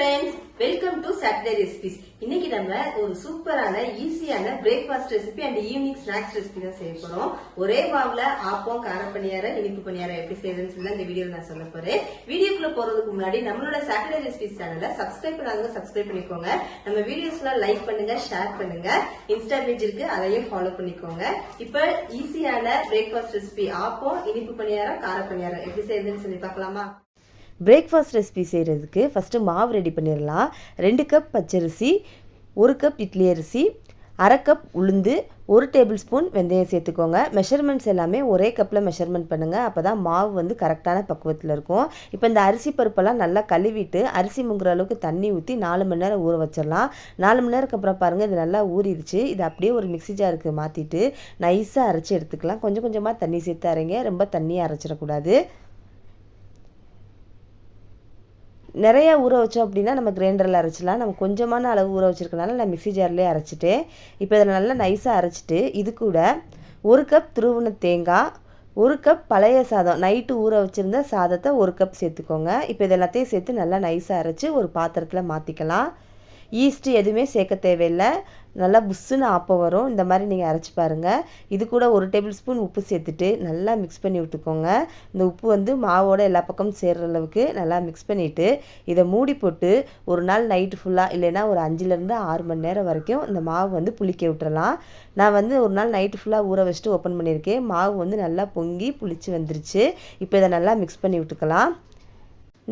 Friends welcome to Saturday recipes இன்னைக்கு நம்ம ஒரு சூப்பரான ஈஸியான breakfast recipe and evening snacks recipe தான் செய்ய போறோம். ஒரே மாவுல ஆப்பம் கார பணியாரம் இனிப்பு பணியாரம் எப்படி செய்யறதுன்னு சொல்லி இந்த வீடியோ நான் சொல்ல போறேன். வீடியோக்குள்ள போறதுக்கு முன்னாடி நம்மளோட சாட்டர்டே ரெசிபிஸ் சேனலை சப்ஸ்கிரைப் பண்ணாதவங்க சப்ஸ்கிரைப் பண்ணிக்கோங்க. நம்ம வீடியோஸ்லாம் லைக் பண்ணுங்க ஷேர் பண்ணுங்க. இன்ஸ்டா பேஜ் இருக்கு அதையும் ஃபாலோ பண்ணிக்கோங்க. இப்ப ஈஸியான பிரேக்ஃபாஸ்ட் ரெசிபி ஆப்பம் இனிப்பு பணியாரம் கார பணியாரம் எப்படி செய்யறதுன்னு சொல்லி பார்க்கலாமா? பிரேக்ஃபாஸ்ட் ரெசிபி செய்கிறதுக்கு ஃபஸ்ட்டு மாவு ரெடி பண்ணிடலாம் ரெண்டு கப் பச்சரிசி ஒரு கப் இட்லி அரிசி அரை கப் உளுந்து ஒரு டேபிள் ஸ்பூன் வெந்தயம் சேர்த்துக்கோங்க. மெஷர்மெண்ட்ஸ் எல்லாமே ஒரே கப்பில் மெஷர்மெண்ட் பண்ணுங்கள் அப்போ தான் மாவு வந்து கரெக்டான பக்குவத்தில் இருக்கும். இப்போ இந்த அரிசி பருப்பெல்லாம் நல்லா கழுவிட்டு அரிசி முங்குற அளவுக்கு தண்ணி ஊற்றி நாலு மணி நேரம் ஊற வச்சிடலாம் நாலு மணி நேரத்துக்கு அப்புறம் பாருங்கள் இது நல்லா ஊறிடுச்சு. இது அப்படியே ஒரு மிக்சி ஜாருக்கு மாற்றிட்டு நைஸாக அரைச்சி எடுத்துக்கலாம். கொஞ்சம் கொஞ்சமாக தண்ணி சேர்த்து அரைங்க. ரொம்ப தண்ணியாக அரைச்சிடக்கூடாது. நிறையா ஊற வச்சோம் அப்படின்னா நம்ம கிரைண்டரில் அரைச்சிடலாம். நம்ம கொஞ்சமான அளவு ஊற வச்சுருக்கனால நான் மிக்சி ஜார்லேயே அரைச்சிட்டு இப்போ இதில் நல்லா நைஸாக அரைச்சிட்டு இது கூட ஒரு கப் துருவின தேங்காய் ஒரு கப் பழைய சாதம் நைட்டு ஊற வச்சுருந்த சாதத்தை ஒரு கப் சேர்த்துக்கோங்க. இப்போ இது எல்லாத்தையும் சேர்த்து நல்லா நைஸாக அரைச்சி ஒரு பாத்திரத்தில் மாற்றிக்கலாம் ஈஸ்ட்டு எதுவுமே சேர்க்க தேவையில்லை. நல்லா புஷ்ஷுன்னு ஆப்பம் வரும். இந்த மாதிரி நீங்கள் அரைச்சி பாருங்கள் இது கூட ஒரு டேபிள் ஸ்பூன் உப்பு சேர்த்துட்டு நல்லா மிக்ஸ் பண்ணி விட்டுக்கோங்க. இந்த உப்பு வந்து மாவோட எல்லா பக்கமும் சேர்கிற அளவுக்கு நல்லா மிக்ஸ் பண்ணிவிட்டு இதை மூடி போட்டு ஒரு நாள் நைட்டு ஃபுல்லாக இல்லைன்னா ஒரு அஞ்சுலேருந்து ஆறு மணி நேரம் வரைக்கும் இந்த மாவு வந்து புளிக்க விட்டுறலாம். நான் வந்து ஒரு நாள் நைட்டு ஃபுல்லாக ஊற வச்சுட்டு ஓப்பன் பண்ணியிருக்கேன். மாவு வந்து நல்லா பொங்கி புளிச்சு வந்துருச்சு. இப்போ இதை நல்லா மிக்ஸ் பண்ணி விட்டுக்கலாம்.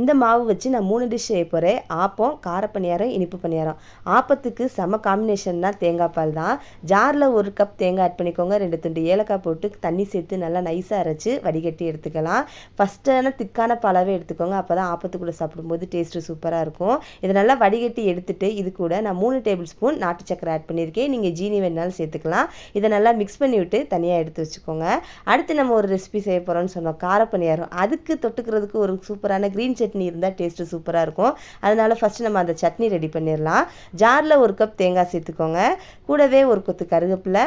இந்த மாவு வச்சு நான் மூணு டிஷ் செய்ய போகிறேன் ஆப்பம் கார பணியாரம் இனிப்பு பணியாரம். ஆப்பத்துக்கு செம காம்பினேஷன்னா தேங்காய் பால் தான். ஜாரில் ஒரு கப் தேங்காய் ஆட் பண்ணிக்கோங்க. ரெண்டு துண்டு ஏலக்காய் போட்டு தண்ணி சேர்த்து நல்லா நைஸாக அரைச்சி வடிகட்டி எடுத்துக்கலாம். ஃபஸ்ட்டான திக்கான பாலாகவே எடுத்துக்கோங்க. அப்போ தான் ஆப்பத்துக்குள்ளே சாப்பிடும்போது டேஸ்ட்டு சூப்பராக இருக்கும். இதை நல்லா வடிகட்டி எடுத்துட்டு இது கூட நான் மூணு டேபிள் ஸ்பூன் நாட்டு சக்கரை ஆட் பண்ணியிருக்கேன். நீங்கள் ஜீனி வேணாலும் சேர்த்துக்கலாம். இதை நல்லா மிக்ஸ் பண்ணி விட்டு தனியாக எடுத்து வச்சுக்கோங்க. அடுத்து நம்ம ஒரு ரெசிபி செய்ய போகிறோம்னு சொன்னோம். கார பணியாரம் அதுக்கு தொட்டுக்கிறதுக்கு ஒரு சூப்பரான க்ரீன் சட்னி இருந்தால் டேஸ்ட்டு சூப்பராக இருக்கும். அதனால் ஃபஸ்ட்டு நம்ம அந்த சட்னி ரெடி பண்ணிடலாம் ஜாரில் ஒரு கப் தேங்காய் சேர்த்துக்கோங்க. கூடவே ஒரு கொத்து கருவேப்பிலை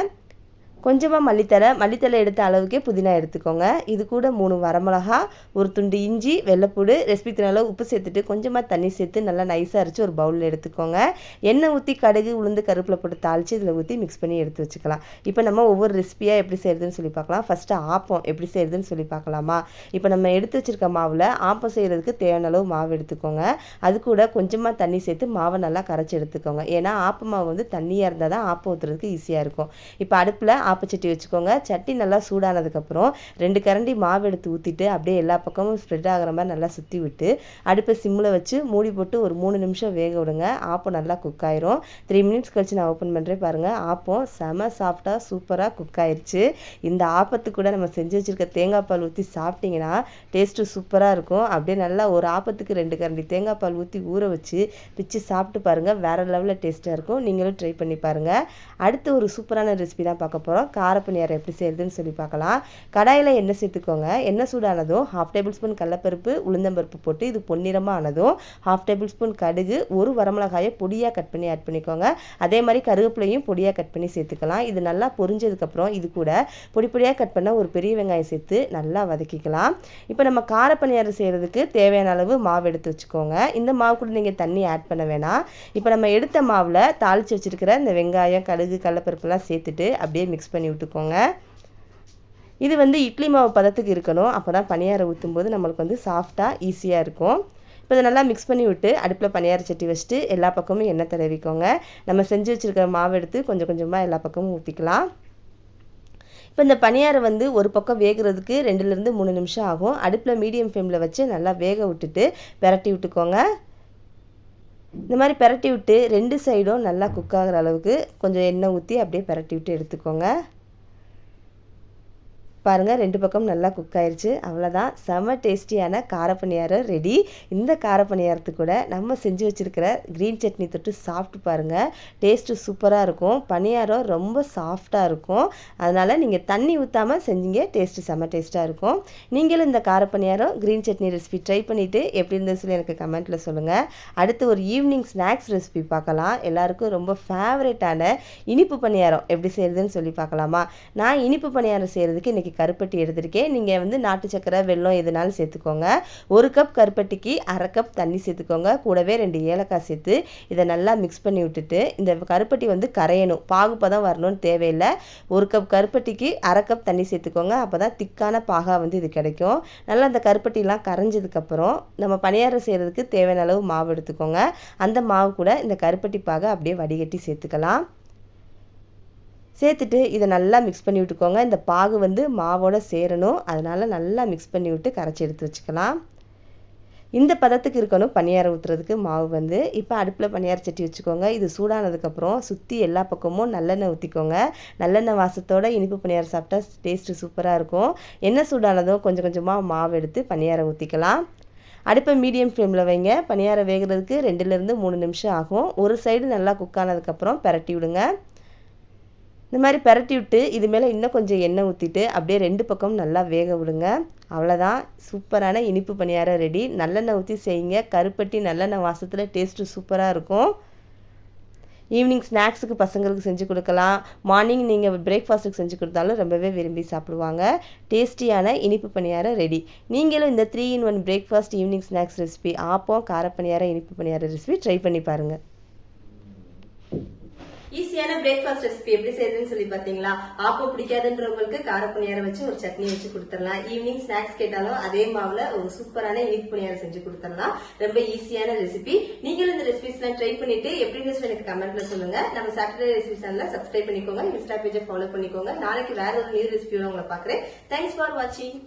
கொஞ்சமாக மல்லித்தலை மல்லித்தலை எடுத்த அளவுக்கே புதினா எடுத்துக்கோங்க. இது கூட மூணு வரமிளகா ஒரு துண்டு இஞ்சி வெள்ளைப்பூடு ரெசிபிக்கு அளவு உப்பு சேர்த்துட்டு கொஞ்சமாக தண்ணி சேர்த்து நல்லா நைஸாக அரைச்சி ஒரு பவுலில் எடுத்துக்கோங்க. எண்ணெய் ஊற்றி கடுகு உளுந்து கருப்பில் போட்டு தாளித்து இதில் ஊற்றி மிக்ஸ் பண்ணி எடுத்து வச்சுக்கலாம். இப்போ நம்ம ஒவ்வொரு ரெசிபியாக எப்படி செய்கிறதுன்னு சொல்லி பார்க்கலாம். ஃபஸ்ட்டு ஆப்பம் எப்படி செய்கிறதுன்னு சொல்லி பார்க்கலாமா? இப்போ நம்ம எடுத்து வச்சுருக்க மாவில் ஆப்பம் செய்கிறதுக்கு தேவையான அளவு மாவு எடுத்துக்கோங்க. அது கூட கொஞ்சமாக தண்ணி சேர்த்து மாவை நல்லா கரைச்சி எடுத்துக்கோங்க. ஏன்னா ஆப்ப மாவு வந்து தண்ணியாக இருந்தால் தான் ஆப்பம் ஊற்றுறதுக்கு ஈஸியாக இருக்கும். இப்போ அடுப்பில் ஆப்பச்சட்டி வச்சுக்கோங்க. சட்டி நல்லா சூடானதுக்கப்புறம் ரெண்டு கரண்டி மாவு எடுத்து ஊற்றிட்டு அப்படியே எல்லா பக்கமும் ஸ்ப்ரெட் ஆகிற மாதிரி நல்லா சுற்றி விட்டு அடுப்பை சிம்மில் வச்சு மூடி போட்டு ஒரு மூணு நிமிஷம் வேக விடுங்க. ஆப்பம் நல்லா குக் ஆயிரும். த்ரீ மினிட்ஸ் கழிச்சு நான் ஓப்பன் பண்ணுறேன் பாருங்கள் ஆப்பம் செம சாஃப்டாக சூப்பராக குக் ஆயிடுச்சு இந்த ஆப்பத்துக்கு கூட நம்ம செஞ்சு வச்சுருக்க தேங்காய் பால் ஊற்றி சாப்பிட்டிங்கன்னா டேஸ்ட்டு சூப்பராக இருக்கும். அப்படியே நல்லா ஒரு ஆப்பத்துக்கு ரெண்டு கரண்டி தேங்காய் பால் ஊற்றி ஊற வச்சு பிச்சு சாப்பிட்டு பாருங்கள் வேறு லெவலில் டேஸ்ட்டாக இருக்கும். நீங்களும் ட்ரை பண்ணி பாருங்கள் அடுத்து ஒரு சூப்பரான ரெசிபி தான் பார்க்க போகிறோம் போகிறோம் காரப்பணியாரம் எப்படி செய்யறதுன்னு சொல்லி பார்க்கலாம். கடாயில் எண்ணெய் சேர்த்துக்கோங்க. எண்ணெய் சூடானதும் ஹாஃப் டேபிள் ஸ்பூன் கடலப்பருப்பு உளுந்தம்பருப்பு போட்டு இது பொன்னிறமாக ஆனதும் ஹாஃப் டேபிள் ஸ்பூன் கடுகு ஒரு வரமிளகாயை பொடியாக கட் பண்ணி ஆட் பண்ணிக்கோங்க. அதே மாதிரி கருவேப்பிலையும் பொடியாக கட் பண்ணி சேர்த்துக்கலாம். இது நல்லா பொரிஞ்சதுக்கப்புறம் இது கூட பொடி பொடியாக கட் பண்ண ஒரு பெரிய வெங்காயம் சேர்த்து நல்லா வதக்கிக்கலாம். இப்போ நம்ம காரப்பணியாரம் செய்கிறதுக்கு தேவையான அளவு மாவு எடுத்து வச்சுக்கோங்க. இந்த மாவு கூட நீங்கள் தண்ணி ஆட் பண்ண வேணாம். இப்போ நம்ம எடுத்த மாவில் தாளித்து வச்சுருக்கிற இந்த வெங்காயம் கடுகு கடலப்பருப்புலாம் சேர்த்துட்டு அப்படியே மிக்ஸ் பண்ணி விட்டுக்கோங்க. இது வந்து இட்லி மாவு பதத்துக்கு இருக்கணும். அப்போ தான் பணியாரம் ஊற்றும்போது நம்மளுக்கு வந்து சாஃப்டாக ஈஸியாக இருக்கும். இப்போ இதை நல்லா மிக்ஸ் பண்ணி விட்டு அடுப்பில் பணியார சட்டி வச்சுட்டு எல்லா பக்கமும் எண்ணெய் தடவிக்கோங்க. நம்ம செஞ்சு வச்சுருக்கிற மாவு எடுத்து கொஞ்சம் கொஞ்சமாக எல்லா பக்கமும் ஊற்றிக்கலாம் இப்போ இந்த பணியாரம் வந்து ஒரு பக்கம் வேகிறதுக்கு ரெண்டுலேருந்து மூணு நிமிஷம் ஆகும். அடுப்பில் மீடியம் ஃப்ளேமில் வச்சு நல்லா வேக விட்டுட்டு விரட்டி விட்டுக்கோங்க. இந்த மாதிரி பெரட்டி விட்டு ரெண்டு சைடும் நல்லா குக் ஆகிற அளவுக்கு கொஞ்சம் எண்ணெய் ஊற்றி அப்படியே பெரட்டி விட்டு எடுத்துக்கோங்க. பாருங்கள் ரெண்டு பக்கம் நல்லா குக் ஆயிடுச்சு அவ்வளோதான் செம டேஸ்டியான காரப்பணியாரம் ரெடி இந்த காரப்பணியாரத்து கூட நம்ம செஞ்சு வச்சுருக்கிற க்ரீன் சட்னி தொட்டு சாப்பிட்டு பாருங்கள் டேஸ்ட்டு சூப்பராக இருக்கும். பணியாரம் ரொம்ப சாஃப்டாக இருக்கும். அதனால் நீங்கள் தண்ணி ஊற்றாமல் செஞ்சீங்க டேஸ்ட்டு செம டேஸ்ட்டாக இருக்கும். நீங்களும் இந்த kara paniyaram green chutney recipe try பண்ணிவிட்டு எப்படி இருந்தது சொல்லி எனக்கு கமெண்ட்டில் சொல்லுங்கள் அடுத்து ஒரு ஈவினிங் ஸ்நாக்ஸ் ரெசிபி பார்க்கலாம். எல்லாருக்கும் ரொம்ப ஃபேவரேட்டான இனிப்பு பணியாரம் எப்படி செய்கிறதுன்னு சொல்லி பார்க்கலாமா? நான் இனிப்பு பணியாரம் செய்கிறதுக்கு இன்றைக்கி இன்னைக்கு கருப்பட்டி எடுத்திருக்கேன். நீங்கள் வந்து நாட்டு சக்கரை வெல்லம் எதுனாலும் சேர்த்துக்கோங்க. ஒரு கப் கருப்பட்டிக்கு அரை கப் தண்ணி சேர்த்துக்கோங்க. கூடவே ரெண்டு ஏலக்காய் சேர்த்து இதை நல்லா மிக்ஸ் பண்ணி விட்டுட்டு இந்த கருப்பட்டி வந்து கரையணும். பாகுப்பதம் வரணும்னு தேவையில்லை. ஒரு கப் கருப்பட்டிக்கு அரை கப் தண்ணி சேர்த்துக்கோங்க. அப்போ தான் திக்கான பாகா வந்து இது கிடைக்கும். நல்லா அந்த கருப்பட்டிலாம் கரைஞ்சதுக்கப்புறம் நம்ம பணியாரம் செய்கிறதுக்கு தேவையான அளவு மாவு எடுத்துக்கோங்க. அந்த மாவு கூட இந்த கருப்பட்டி பாகை அப்படியே வடிகட்டி சேர்த்துக்கலாம். சேர்த்துட்டு இதை நல்லா மிக்ஸ் பண்ணி விட்டுக்கோங்க. இந்த பாகு வந்து மாவோட சேரணும். அதனால் நல்லா மிக்ஸ் பண்ணி விட்டு கரைச்சி எடுத்து வச்சுக்கலாம். இந்த பதத்துக்கு இருக்கணும் பணியாரம் ஊற்றுறதுக்கு மாவு வந்து. இப்போ அடுப்பில் பணியார சட்டி வச்சுக்கோங்க. இது சூடானதுக்கப்புறம் சுற்றி எல்லா பக்கமும் நல்லெண்ணெய் ஊற்றிக்கோங்க நல்லெண்ணெய் வாசத்தோட இனிப்பு பணியாரம் சாப்பிட்டா டேஸ்ட்டு சூப்பராக இருக்கும். எண்ணெய் சூடானதும் கொஞ்சம் கொஞ்சமாக மாவு எடுத்து பணியாரம் ஊற்றிக்கலாம் அடுப்பை மீடியம் ஃப்ளேமில் வைங்க. பணியாரம் வேகிறதுக்கு ரெண்டுலேருந்து மூணு நிமிஷம் ஆகும். ஒரு சைடு நல்லா குக் ஆனதுக்கப்புறம் பிரட்டி விடுங்க. இந்த மாதிரி பிரட்டி விட்டு இது மேலே இன்னும் கொஞ்சம் எண்ணெய் ஊற்றிட்டு அப்படியே ரெண்டு பக்கம் நல்லா வேக விடுங்க. அவ்வளோதான் சூப்பரான இனிப்பு பணியாரம் ரெடி நல்லெண்ணெய் ஊற்றி செய்யுங்க. கருப்பட்டி நல்லெண்ணெய் வாசத்தில் டேஸ்ட்டு சூப்பராக இருக்கும். ஈவினிங் ஸ்நாக்ஸுக்கு பசங்களுக்கு செஞ்சு கொடுக்கலாம். மார்னிங் நீங்கள் பிரேக்ஃபாஸ்ட்டுக்கு செஞ்சு கொடுத்தாலும் ரொம்பவே விரும்பி சாப்பிடுவாங்க. டேஸ்டியான இனிப்பு பணியாரம் ரெடி நீங்களும் இந்த three in one breakfast evening snacks recipe appam kara paniyaram இனிப்பு பணியாரம் ரெசிபி ட்ரை பண்ணி பாருங்கள் ஈஸியான பிரேக்ஃபாஸ்ட் ரெசிபி எப்படி செய்யறதுன்னு சொல்லி பாத்தீங்களா ஆப்பம் பிடிக்காதுன்றவங்களுக்கு கார பணியாரம் வச்சு ஒரு சட்னி வச்சு கொடுத்துடலாம். ஈவினிங் ஸ்நாக்ஸ் கேட்டாலும் அதே மாவுல ஒரு சூப்பரான இனிப்பு பணியாரம் செஞ்சு கொடுத்துடலாம். ரொம்ப ஈஸியான ரெசிபி நீங்களும் இந்த ரெசிபிஸ் எல்லாம் ட்ரை பண்ணிட்டு எப்படி இருந்துச்சு எனக்கு கமெண்ட்ல சொல்லுங்க. நம்ம சாட்டர்டே ரெசிபி சேனல்ல சப்ஸ்கிரைப் பண்ணிக்கோங்க. இன்ஸ்டா பேஜை ஃபாலோ பண்ணிக்கோங்க. நாளைக்கு வேற ஒரு நியூ ரெசிபியோட உங்களை பாக்குறேன் தேங்க்ஸ் ஃபார் வாட்சிங்